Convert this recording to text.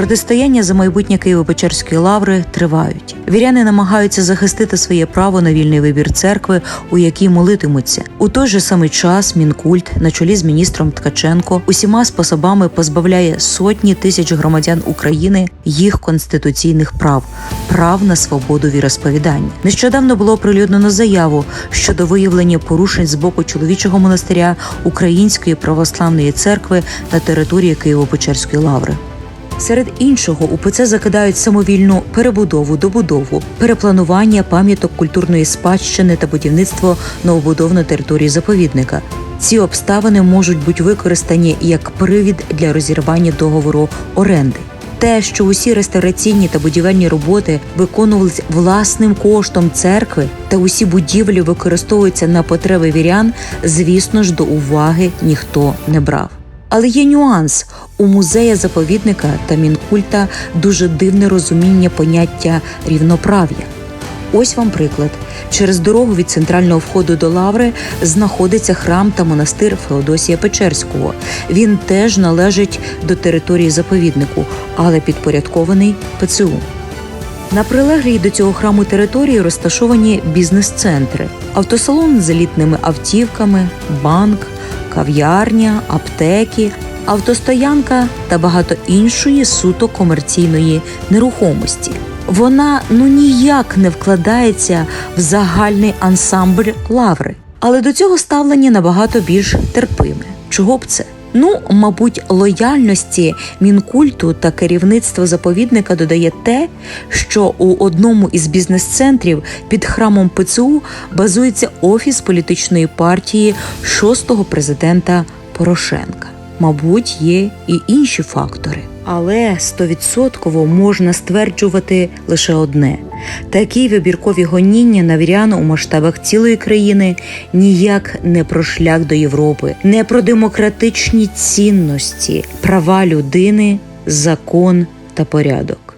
Протистояння за майбутнє Києво-Печерської лаври тривають. Віряни намагаються захистити своє право на вільний вибір церкви, у якій молитимуться. У той же самий час мінкульт на чолі з міністром Ткаченко усіма способами позбавляє сотні тисяч громадян України їх конституційних прав, прав на свободу віросповідання. Нещодавно було оприлюднено заяву щодо виявлення порушень з боку чоловічого монастиря Української православної церкви на території Києво-Печерської лаври. Серед іншого УПЦ закидають самовільну перебудову, добудову, перепланування пам'яток культурної спадщини та будівництво новобудов на території заповідника. Ці обставини можуть бути використані як привід для розірвання договору оренди. Те, що усі реставраційні та будівельні роботи виконувалися власним коштом церкви та усі будівлі використовуються на потреби вірян, звісно ж, до уваги ніхто не брав. Але є нюанс у музея заповідника та мінкульта дуже дивне розуміння поняття рівноправ'я. Ось вам приклад: через дорогу від центрального входу до лаври знаходиться храм та монастир Феодосія Печерського. Він теж належить до території заповіднику, але підпорядкований ПЦУ. На прилеглій до цього храму території розташовані бізнес-центри, автосалон з елітними автівками, банк, кав'ярня, аптеки, автостоянка та багато іншої суто комерційної нерухомості. Вона ну ніяк не вкладається в загальний ансамбль лаври, але до цього ставлення набагато більш терпиме. Чого б це? Ну, мабуть, лояльності мінкульту та керівництва заповідника додає те, що у одному із бізнес-центрів під храмом ПЦУ базується офіс політичної партії шостого президента Порошенка. Мабуть, є і інші фактори. Але стовідсотково можна стверджувати лише одне: такі вибіркові гоніння на вірян у масштабах цілої країни ніяк не про шлях до Європи, не про демократичні цінності, права людини, закон та порядок.